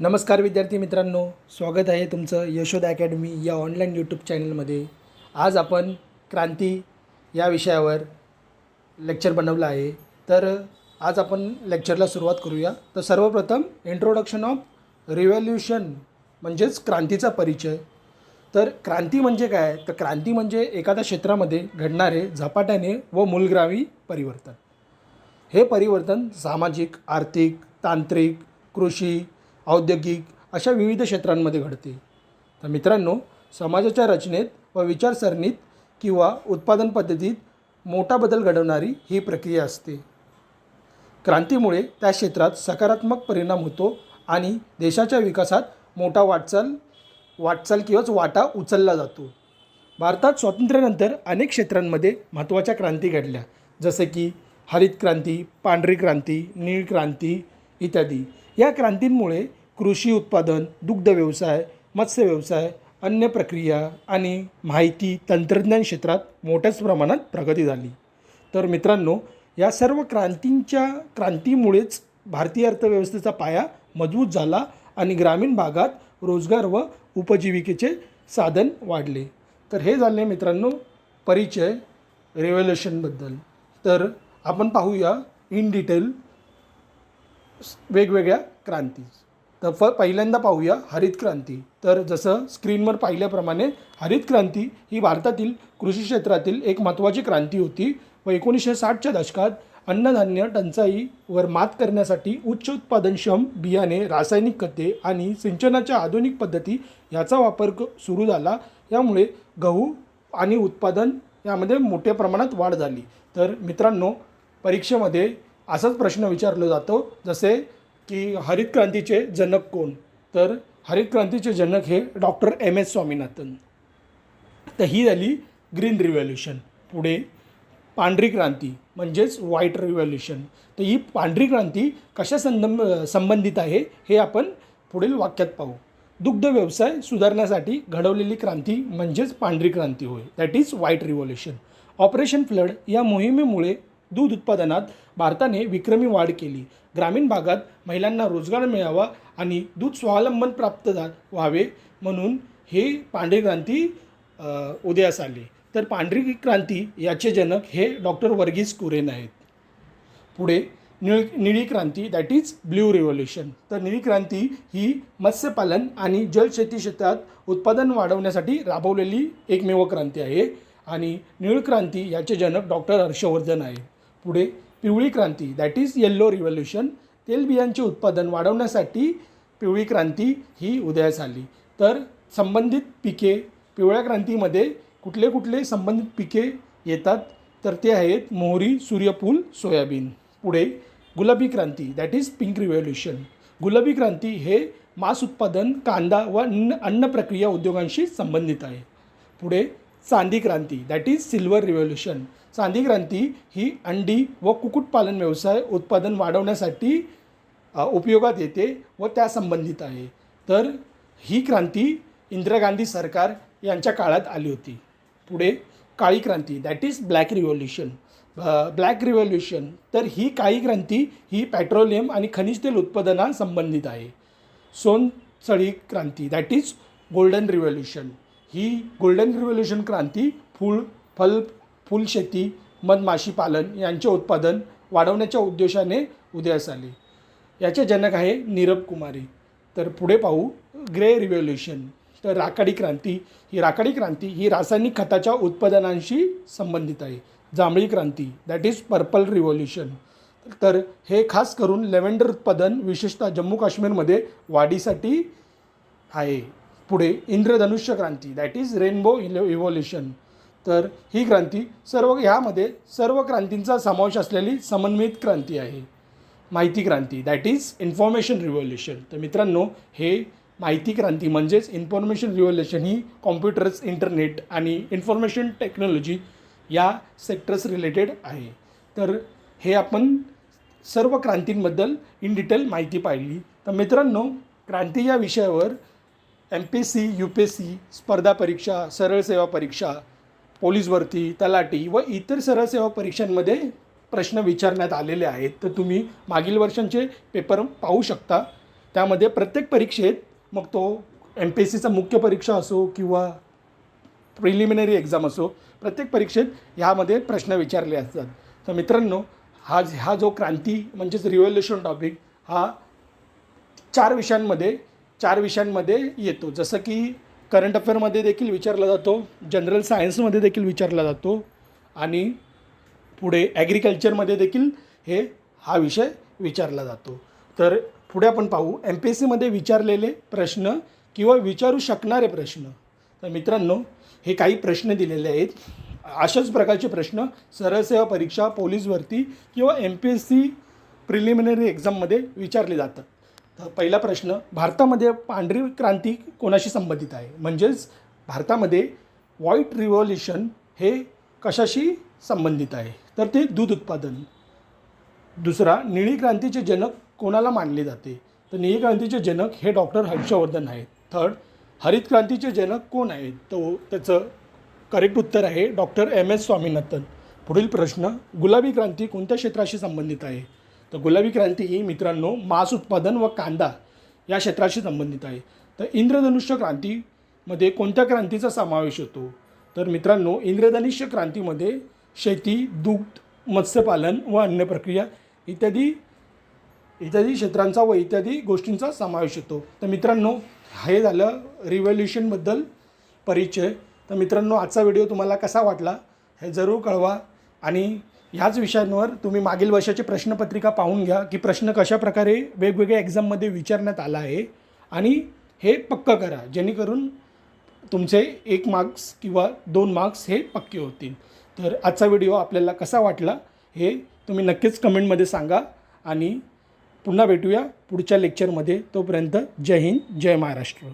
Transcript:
नमस्कार विद्यार्थी मित्रांनो स्वागत आहे तुमचं यशोदा अकॅडमी या ऑनलाईन यूट्यूब चॅनलमध्ये आज आपण क्रांती या विषयावर लेक्चर बनवलं आहे. तर आज आपण लेक्चरला सुरुवात करूया. तर सर्वप्रथम इंट्रोडक्शन ऑफ रिव्हॉल्युशन म्हणजेच क्रांतीचा परिचय. तर क्रांती म्हणजे काय? तर क्रांती म्हणजे एखाद्या क्षेत्रामध्ये घडणारे झपाट्याने व मूलग्रामी परिवर्तन. हे परिवर्तन सामाजिक आर्थिक तांत्रिक कृषी औद्योगिक अशा विविध क्षेत्रांमध्ये घडते. तर मित्रांनो समाजाच्या रचनेत व विचारसरणीत किंवा उत्पादन पद्धतीत मोठा बदल घडवणारी ही प्रक्रिया असते. क्रांतीमुळे त्या क्षेत्रात सकारात्मक परिणाम होतो आणि देशाच्या विकासात मोठा वाटचाल वाटचाल किंवाच वाटा उचलला जातो. भारतात स्वातंत्र्यानंतर अनेक क्षेत्रांमध्ये महत्त्वाच्या क्रांती घडल्या. जसे की हरित क्रांती पांढरी क्रांती नीळ क्रांती इत्यादी. या क्रांतींमुळे कृषी उत्पादन दुग्ध व्यवसाय मत्स्य व्यवसाय अन्न प्रक्रिया आणि माहिती तंत्रज्ञान क्षेत्रात मोठ्याच प्रमाणात प्रगती झाली. तर मित्रांनो या सर्व क्रांतींच्या क्रांतीमुळेच भारतीय अर्थव्यवस्थेचा पाया मजबूत झाला आणि ग्रामीण भागात रोजगार व उपजीविकेचे साधन वाढले. तर हे झाले मित्रांनो परिचय रेव्होल्युशनबद्दल तर आपण पाहूया इन डिटेल वेगवेगळ्या क्रांती. तर फ पहिल्यांदा पाहूया हरित क्रांती. तर जसं स्क्रीनवर पाहिल्याप्रमाणे हरित क्रांती ही भारतातील कृषी क्षेत्रातील एक महत्त्वाची क्रांती होती. व एकोणीसशे साठच्या दशकात अन्नधान्य टंचाईवर मात करण्यासाठी उच्च उत्पादनक्षम बियाणे रासायनिक खते आणि सिंचनाच्या आधुनिक पद्धती याचा वापर क सुरू झाला. यामुळे गहू आणि उत्पादन यामध्ये मोठ्या प्रमाणात वाढ झाली. तर मित्रांनो परीक्षेमध्ये असाच प्रश्न विचारला जातो जसे की हरित क्रांतीचे जनक कोण? तर हरित क्रांतीचे जनक हे डॉक्टर एम एस स्वामीनाथन. तर ही झाली ग्रीन रिव्हॉल्युशन. पुढे पांढरी क्रांती म्हणजेच व्हाईट रिव्हॉल्युशन. तर ही पांढरी क्रांती कशा संदम संबंधित आहे हे आपण पुढील वाक्यात पाहू. दुग्ध व्यवसाय सुधारण्यासाठी घडवलेली क्रांती म्हणजेच पांढरी क्रांती होय. That is white revolution operation flood या मोहिमेमुळे दूध उत्पादनात भारताने विक्रमी वाढ केली. ग्रामीण भागात महिलांना रोजगार मिळावा आणि दूध स्वावलंबन प्राप्त व्हावे म्हणून हे पांढरी क्रांती उदयास आली. तर पांढरी क्रांती याचे जनक हे डॉक्टर वर्गीस कुरेन आहेत. पुढे निळ निळी क्रांती दॅट इज ब्ल्यू रिव्होल्युशन तर निळी क्रांती ही मत्स्यपालन आणि जलशेती क्षेत्रात उत्पादन वाढवण्यासाठी राबवलेली एकमेव क्रांती आहे आणि निळ क्रांती याचे जनक डॉक्टर हर्षवर्धन आहे पुढे पिवळी क्रांती दॅट इज येल्लो रिव्होल्युशन तेलबियांचे उत्पादन वाढवण्यासाठी पिवळी क्रांती ही उदयास आली. तर संबंधित पिके पिवळ्या क्रांतीमध्ये कुठले कुठले संबंधित पिके येतात? तर ते आहेत मोहरी सूर्यफूल सोयाबीन. पुढे गुलाबी क्रांती दॅट इज पिंक रिव्होल्युशन गुलाबी क्रांती हे मांस उत्पादन कांदा व अन्न अन्न प्रक्रिया उद्योगांशी संबंधित आहे. पुढे चांदी क्रांती दॅट इज सिल्वर रिव्होल्युशन चांदी क्रांती ही अंडी व कुक्कुटपालन व्यवसाय उत्पादन वाढवण्यासाठी उपयोगात येते व त्या संबंधित आहे. तर ही क्रांती इंदिरा गांधी सरकार यांच्या काळात आली होती. पुढे काळी क्रांती that is black revolution black revolution तर ही काळी क्रांती ही पेट्रोलियम आणि खनिज तेल उत्पादना संबंधित आहे. सोनचळी क्रांती दॅट इज गोल्डन रिव्होल्युशन ही गोल्डन रिव्होल्युशन क्रांती फूल फल फुलशेती मधमाशी पालन यांचे उत्पादन वाढवण्याच्या उद्देशाने उदयास आले. याचे जनक आहे नीरब कुमारी. तर पुढे पाहू ग्रे रिव्होल्युशन. तर राखाडी क्रांती ही राखाडी क्रांती ही रासायनिक खताच्या उत्पादनांशी संबंधित आहे. जांभळी क्रांती दॅट इज पर्पल रिव्होल्युशन तर हे खास करून लेव्हेंडर उत्पादन विशेषतः जम्मू काश्मीरमध्ये वाढीसाठी आहे. पुढे इंद्रधनुष्य क्रांती दॅट इज रेनबो इव्होल्युशन तर ही क्रांती सर्व ह्यामध्ये सर्व क्रांतींचा समावेश असलेली समन्वित क्रांती आहे. माहिती क्रांती दॅट इज इन्फॉर्मेशन रिव्होल्युशन तर मित्रांनो हे माहिती क्रांती म्हणजेच इन्फॉर्मेशन रिव्होल्युशन ही कॉम्प्युटर्स इंटरनेट आणि इन्फॉर्मेशन टेक्नॉलॉजी या सेक्टर्स रिलेटेड आहे. तर हे आपण सर्व क्रांतींबद्दल इन डिटेल माहिती पाहिली. तर मित्रांनो क्रांती या विषयावर M P S C U P S C स्पर्धा परीक्षा सरळ सेवा परीक्षा पोलीस भरती तलाठी व इतर सरळ सेवा परीक्षांमध्ये प्रश्न विचारण्यात आलेले आहेत. तर तुम्ही मागील वर्षांचे पेपर पाहू शकता. त्यामध्ये प्रत्येक परीक्षेत मग तो एम पी एस सीचा मुख्य परीक्षा असो किंवा प्रिलिमिनरी एक्झाम असो प्रत्येक परीक्षेत ह्यामध्ये प्रश्न विचारले असतात तर मित्रांनो हा हा जो क्रांती म्हणजेच रिव्हॉल्युशन टॉपिक हा चार विषयांमध्ये चार विषयांमध्ये येतो. जसं की करंट अफेअरमध्ये देखील विचारला जातो जनरल सायन्समध्ये देखील विचारला जातो आणि पुढे ॲग्रिकल्चरमध्ये देखील हे हा विषय विचारला जातो. तर पुढे आपण पाहू एम पी एस सीमध्ये विचारलेले प्रश्न किंवा विचारू शकणारे प्रश्न. तर मित्रांनो हे काही प्रश्न दिलेले आहेत. अशाच प्रकारचे प्रश्न सरळसेवा परीक्षा पोलीस भरती किंवा M P S C preliminary एक्झाममध्ये विचारले जातात. तर पहिला प्रश्न भारतामध्ये पांढरी क्रांती कोणाशी संबंधित आहे? म्हणजेच भारतामध्ये व्हाईट रिव्हॉल्युशन हे कशाशी संबंधित आहे? तर ते दूध उत्पादन. दुसरा निळी क्रांतीचे जनक कोणाला मानले जाते? तर निळी क्रांतीचे जनक हे डॉक्टर हर्षवर्धन आहेत. थर्ड हरित क्रांतीचे जनक कोण आहेत? तो त्याचं करेक्ट उत्तर आहे डॉक्टर एम एस स्वामीनाथन. पुढील प्रश्न गुलाबी क्रांती कोणत्या क्षेत्राशी संबंधित आहे? तर गुलाबी क्रांती ही मित्रांनो मांस उत्पादन व कांदा या क्षेत्राशी संबंधित आहे. तर इंद्रधनुष्य क्रांतीमध्ये कोणत्या क्रांतीचा समावेश होतो? तर मित्रांनो इंद्रधनुष्य क्रांतीमध्ये शेती दुग्ध मत्स्यपालन व अन्न प्रक्रिया इत्यादी इत्यादी क्षेत्रांचा व इत्यादी गोष्टींचा समावेश होतो. तर मित्रांनो हे झालं रिव्हॉल्युशनबद्दल परिचय. तर मित्रांनो आजचा व्हिडिओ तुम्हाला कसा वाटला हे जरूर कळवा आणि ह्याच विषयांवर तुम्ही मागील वर्षाची प्रश्नपत्रिका पाहून घ्या की प्रश्न कशा प्रकारे वेगवेगळ्या एक्झाममध्ये विचारण्यात आला आहे. आणि हे पक्कं करा जेणेकरून तुमचे एक मार्क्स किंवा दोन मार्क्स हे पक्के होतील. तर आजचा व्हिडिओ आपल्याला कसा वाटला हे तुम्ही नक्कीच कमेंटमध्ये सांगा आणि पुन्हा भेटूया पुढच्या लेक्चरमध्ये तोपर्यंत जय हिंद जय महाराष्ट्र.